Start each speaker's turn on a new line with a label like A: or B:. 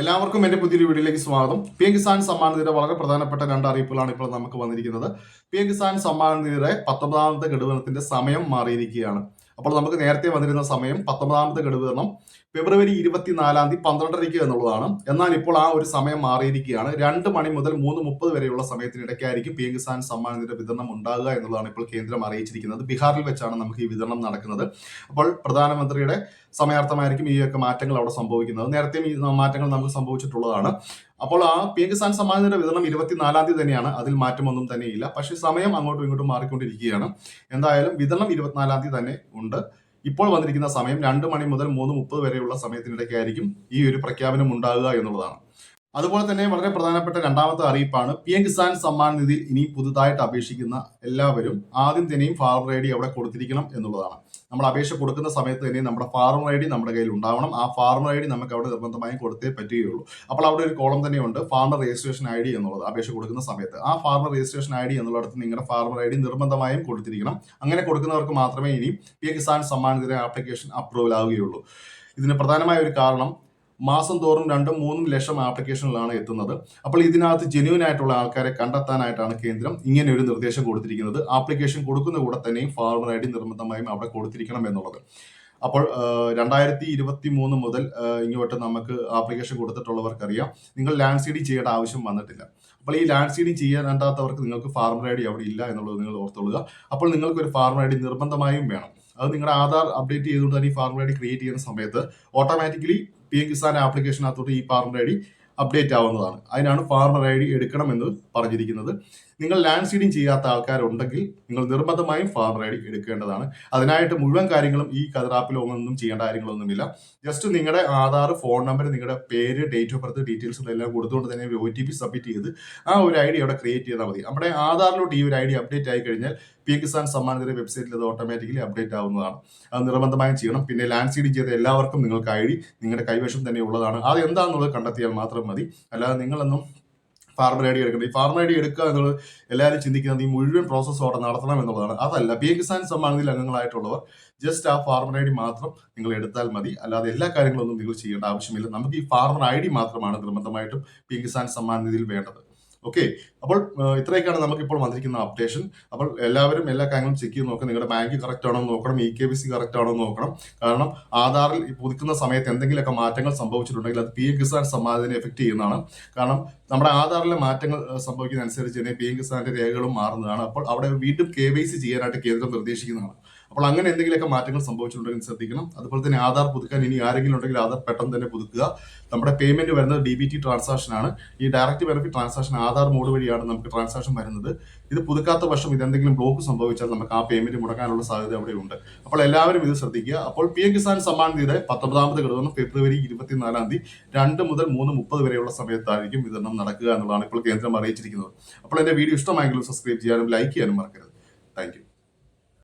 A: എല്ലാവർക്കും എന്റെ പുതിയൊരു വീഡിയോയിലേക്ക് സ്വാഗതം. പി എം കിസാൻ സമ്മാൻ നിധിയുടെ വളരെ പ്രധാനപ്പെട്ട രണ്ട് അറിയിപ്പുകളാണ് ഇപ്പോൾ നമുക്ക് വന്നിരിക്കുന്നത്. പി എം കിസാൻ സമ്മാൻ നിധിയുടെ പത്തൊമ്പതാമത്തെ ഗഡുവിനത്തിന്റെ സമയം മാറിയിരിക്കുകയാണ്. അപ്പോൾ നമുക്ക് നേരത്തെ വന്നിരുന്ന സമയം പത്തൊമ്പതാമത്തെ ഘടുവരണം ഫെബ്രുവരി ഇരുപത്തിനാലാം തീയതി പന്ത്രണ്ടരയ്ക്ക് എന്നുള്ളതാണ്. എന്നാൽ ഇപ്പോൾ ആ ഒരു സമയം മാറിയിരിക്കുകയാണ്. രണ്ട് മണി മുതൽ മൂന്ന് മുപ്പത് വരെയുള്ള സമയത്തിനിടയ്ക്കായിരിക്കും പി എം കിസാൻ സമ്മാൻ നിധിയുടെ വിതരണം ഉണ്ടാകുക എന്നുള്ളതാണ് ഇപ്പോൾ കേന്ദ്രം അറിയിച്ചിരിക്കുന്നത്. ബീഹാറിൽ വെച്ചാണ് നമുക്ക് ഈ വിതരണം നടക്കുന്നത്. അപ്പോൾ പ്രധാനമന്ത്രിയുടെ സമയാർത്ഥമായിരിക്കും ഈ ഒക്കെ മാറ്റങ്ങൾ അവിടെ സംഭവിക്കുന്നത്. നേരത്തെയും ഈ മാറ്റങ്ങൾ നമുക്ക് സംഭവിച്ചിട്ടുള്ളതാണ്. അപ്പോൾ ആ പി എം കിസാൻ സമ്മാനത്തിന്റെ വിതരണം ഇരുപത്തിനാലാം തീയതി തന്നെയാണ്. അതിൽ മാറ്റമൊന്നും തന്നെയില്ല. പക്ഷേ സമയം അങ്ങോട്ടും ഇങ്ങോട്ടും മാറിക്കൊണ്ടിരിക്കുകയാണ്. എന്തായാലും വിതരണം ഇരുപത്തിനാലാം തീയതി തന്നെ ഉണ്ട്. ഇപ്പോൾ വന്നിരിക്കുന്ന സമയം രണ്ട് മണി മുതൽ മൂന്ന് മുപ്പത് വരെയുള്ള സമയത്തിനിടയ്ക്കായിരിക്കും ഈ ഒരു പ്രഖ്യാപനം ഉണ്ടാകുക എന്നുള്ളതാണ്. അതുപോലെ തന്നെ വളരെ പ്രധാനപ്പെട്ട രണ്ടാമത്തെ അറിയിപ്പാണ്. പി എം കിസാൻ സമ്മാൻ നിധിയിൽ ഇനി പുതുതായിട്ട് അപേക്ഷിക്കുന്ന എല്ലാവരും ആദ്യം തന്നെയും ഫാർമർ ഐ ഡി അവിടെ കൊടുത്തിരിക്കണം എന്നുള്ളതാണ്. നമ്മൾ അപേക്ഷ കൊടുക്കുന്ന സമയത്ത് തന്നെ നമ്മുടെ ഫാർമർ ഐ ഡി നമ്മുടെ കയ്യിൽ ഉണ്ടാവണം. ആ ഫാർമർ ഐ ഡി നമുക്ക് അവിടെ നിർബന്ധമായും കൊടുത്തേ പറ്റുകയുള്ളൂ. അപ്പോൾ അവിടെ ഒരു കോളം തന്നെയുണ്ട് ഫാർമർ രജിസ്ട്രേഷൻ ഐ ഡി എന്നുള്ളത് അപേക്ഷ കൊടുക്കുന്ന സമയത്ത്. ആ ഫാർമർ രജിസ്ട്രേഷൻ ഐ ഡി എന്നുള്ളിടത്ത് നിങ്ങളുടെ ഫാർമർ ഐ ഡി നിർബന്ധമായും കൊടുത്തിരിക്കണം. അങ്ങനെ കൊടുക്കുന്നവർക്ക് മാത്രമേ ഇനി P M Kisan Samman Nidhi application approval ആവുകയുള്ളൂ. ഇതിന് പ്രധാനമായ ഒരു കാരണം മാസം തോറും രണ്ടും മൂന്നും ലക്ഷം ആപ്ലിക്കേഷനിലാണ് എത്തുന്നത്. അപ്പോൾ ഇതിനകത്ത് ജെന്യൂൻ ആയിട്ടുള്ള ആൾക്കാരെ കണ്ടെത്താനായിട്ടാണ് കേന്ദ്രം ഇങ്ങനെ ഒരു നിർദ്ദേശം കൊടുത്തിരിക്കുന്നത്. ആപ്ലിക്കേഷൻ കൊടുക്കുന്ന കൂടെ തന്നെയും ഫാർമർ ഐ ഡി നിർബന്ധമായും അവിടെ കൊടുത്തിരിക്കണം എന്നുള്ളത്. അപ്പോൾ രണ്ടായിരത്തി ഇരുപത്തി മൂന്ന് മുതൽ ഇങ്ങോട്ട് നമുക്ക് ആപ്ലിക്കേഷൻ കൊടുത്തിട്ടുള്ളവർക്കറിയാം. നിങ്ങൾ ലാൻഡ് സീഡിങ് ചെയ്യേണ്ട ആവശ്യം വന്നിട്ടില്ല. അപ്പോൾ ഈ ലാൻഡ് സീഡിങ് ചെയ്യാനാത്തവർക്ക് നിങ്ങൾക്ക് ഫാർമർ ഐ ഡി അവിടെ ഇല്ല എന്നുള്ളത് നിങ്ങൾ ഓർത്തുകൊള്ളുക അപ്പോൾ നിങ്ങൾക്ക് ഒരു ഫാർമർ ഐ ഡി നിർബന്ധമായും വേണം. അത് നിങ്ങളുടെ ആധാർ അപ്ഡേറ്റ് ചെയ്തുകൊണ്ട് തന്നെ ഈ ഫാർമർ ഐ ഡി ക്രിയേറ്റ് ചെയ്യുന്ന സമയത്ത് ഓട്ടോമാറ്റിക്കലി പി എം കിസാൻ ആപ്ലിക്കേഷനകത്തോട്ട് ഈ ഫാർമർ ഐ ഡി അപ്ഡേറ്റ് ആവുന്നതാണ്. അതിനാണ് ഫാർമർ ഐ ഡി എടുക്കണമെന്ന് പറഞ്ഞിരിക്കുന്നത്. നിങ്ങൾ ലാൻഡ് സീഡിങ് ചെയ്യാത്ത ആൾക്കാരുണ്ടെങ്കിൽ നിങ്ങൾ നിർബന്ധമായും ഫാർമർ ഐ ഡി എടുക്കേണ്ടതാണ്. അതിനായിട്ട് മുഴുവൻ കാര്യങ്ങളും ഈ കതിറാപ്പിലോ ഒന്നും ചെയ്യേണ്ട കാര്യങ്ങളൊന്നുമില്ല. ജസ്റ്റ് നിങ്ങളുടെ ആധാർ ഫോൺ നമ്പർ നിങ്ങളുടെ പേര് ഡേറ്റ് ഓഫ് ബർത്ത് ഡീറ്റെയിൽസും എല്ലാം കൊടുത്തുകൊണ്ട് തന്നെ ഒ ടി പി സബ്മിറ്റ് ചെയ്ത് ആ ഒരു ഐ ഡി അവിടെ ക്രിയേറ്റ് ചെയ്താൽ മതി. നമ്മുടെ ആധാറിലോട്ട് ഈ ഒരു ഐ ഡി അപ്ഡേറ്റ് ആയി കഴിഞ്ഞാൽ പി കിസാൻ സമ്മാൻ നിധി വെബ്സൈറ്റിൽ അത് ഓട്ടോമാറ്റിക്കലി അപ്ഡേറ്റ് ആവുന്നതാണ്. അത് നിർബന്ധമായും ചെയ്യണം. പിന്നെ ലാൻഡ് സീഡിങ് ചെയ്ത എല്ലാവർക്കും നിങ്ങൾക്ക് ഐ ഡി നിങ്ങളുടെ കൈവശം തന്നെ ഉള്ളതാണ്. അത് എന്താണെന്നുള്ളത് കണ്ടെത്തിയാൽ മാത്രം മതി. അല്ലാതെ നിങ്ങളൊന്നും ഫാർമർ ഐ ഡി എടുക്കേണ്ടത്. ഈ ഫാർമർ ഐ ഡി എടുക്കുക എന്നുള്ളത് എല്ലാവരും ചിന്തിക്കുന്നത് ഈ മുഴുവൻ പ്രോസസ്സ് അവിടെ നടത്തണം എന്നുള്ളതാണ്. അതല്ല പി കിസാൻ സമ്മാനത്തിൽ അംഗങ്ങളായിട്ടുള്ളവർ ജസ്റ്റ് ആ ഫാർമർ ഐ ഡി മാത്രം നിങ്ങൾ എടുത്താൽ മതി. അല്ലാതെ എല്ലാ കാര്യങ്ങളൊന്നും നിങ്ങൾ ചെയ്യേണ്ട ആവശ്യമില്ല. നമുക്ക് ഈ ഫാർമർ ഐ ഡി മാത്രമാണ് നിർബന്ധമായിട്ടും പി കിസാൻ സമ്മാൻ വേണ്ടത്. ഓക്കെ അപ്പോൾ ഇത്രയൊക്കെയാണ് നമുക്ക് ഇപ്പോൾ വന്നിരിക്കുന്ന അപ്ഡേഷൻ അപ്പോൾ എല്ലാവരും എല്ലാ കാര്യങ്ങളും ചെക്ക് ചെയ്ത് നോക്കണം. നിങ്ങളുടെ ബാങ്ക് കറക്റ്റ് ആണോ നോക്കണം. E K B C correct ആണോ നോക്കണം. കാരണം ആധാറിൽ പുതുക്കുന്ന സമയത്ത് എന്തെങ്കിലുമൊക്കെ മാറ്റങ്ങൾ സംഭവിച്ചിട്ടുണ്ടെങ്കിൽ അത് പി എം കിസാൻ സമ്മാനത്തിനെ എഫക്ട് ചെയ്യുന്നതാണ്. കാരണം നമ്മുടെ ആധാറിലെ മാറ്റങ്ങൾ സംഭവിക്കുന്ന അനുസരിച്ച് തന്നെ പി എം കിസാന്റെ രേഖകളും മാറുന്നതാണ്. അപ്പോൾ അവിടെ വീണ്ടും കെ വൈ സി ചെയ്യാനായിട്ട് കേന്ദ്രം നിർദ്ദേശിക്കുന്നതാണ്. അപ്പോൾ അങ്ങനെ എന്തെങ്കിലുമൊക്കെ മാറ്റങ്ങൾ സംഭവിച്ചിട്ടുണ്ടെങ്കിൽ ശ്രദ്ധിക്കണം. അതുപോലെ തന്നെ ആധാർ പുതുക്കാൻ ഇനി ആരെങ്കിലും ഉണ്ടെങ്കിൽ ആധാർ പെട്ടെന്ന് തന്നെ പുതുക്കുക. നമ്മുടെ പേയ്മെന്റ് വരുന്നത് ഡി ബി ടി ട്രാൻസാക്ഷൻ ആണ്. ഈ direct benefit transaction Aadhaar mode വഴിയാണ് നമുക്ക് ട്രാൻസാക്ഷൻ വരുന്നത്. ഇത് പുതുക്കാത്ത വർഷം ഇതെന്തെങ്കിലും ബ്ലോക്ക് സംഭവിച്ചാൽ നമുക്ക് ആ പേയ്മെന്റ് മുടക്കാനുള്ള സാധ്യത അവിടെ ഉണ്ട്. അപ്പോൾ എല്ലാവരും ഇത് ശ്രദ്ധിക്കുക. അപ്പോൾ പി എം കിസാൻ സമ്മാൻ നിധിയുടെ പത്തൊമ്പതാമത് ഘടകം ഫെബ്രുവരി ഇരുപത്തിനാലാം തീയതി രണ്ട് മുതൽ മൂന്ന് മുപ്പത് വരെയുള്ള സമയത്തായിരിക്കും വിതരണം നടക്കുക എന്നുള്ളതാണ് ഇപ്പോൾ കേന്ദ്രം അറിയിച്ചിരിക്കുന്നത്. അപ്പോൾ എന്റെ വീഡിയോ ഇഷ്ടമായെങ്കിലും സബ്സ്ക്രൈബ് ചെയ്യാനും ലൈക്ക് ചെയ്യാനും മറക്കരുത്. താങ്ക്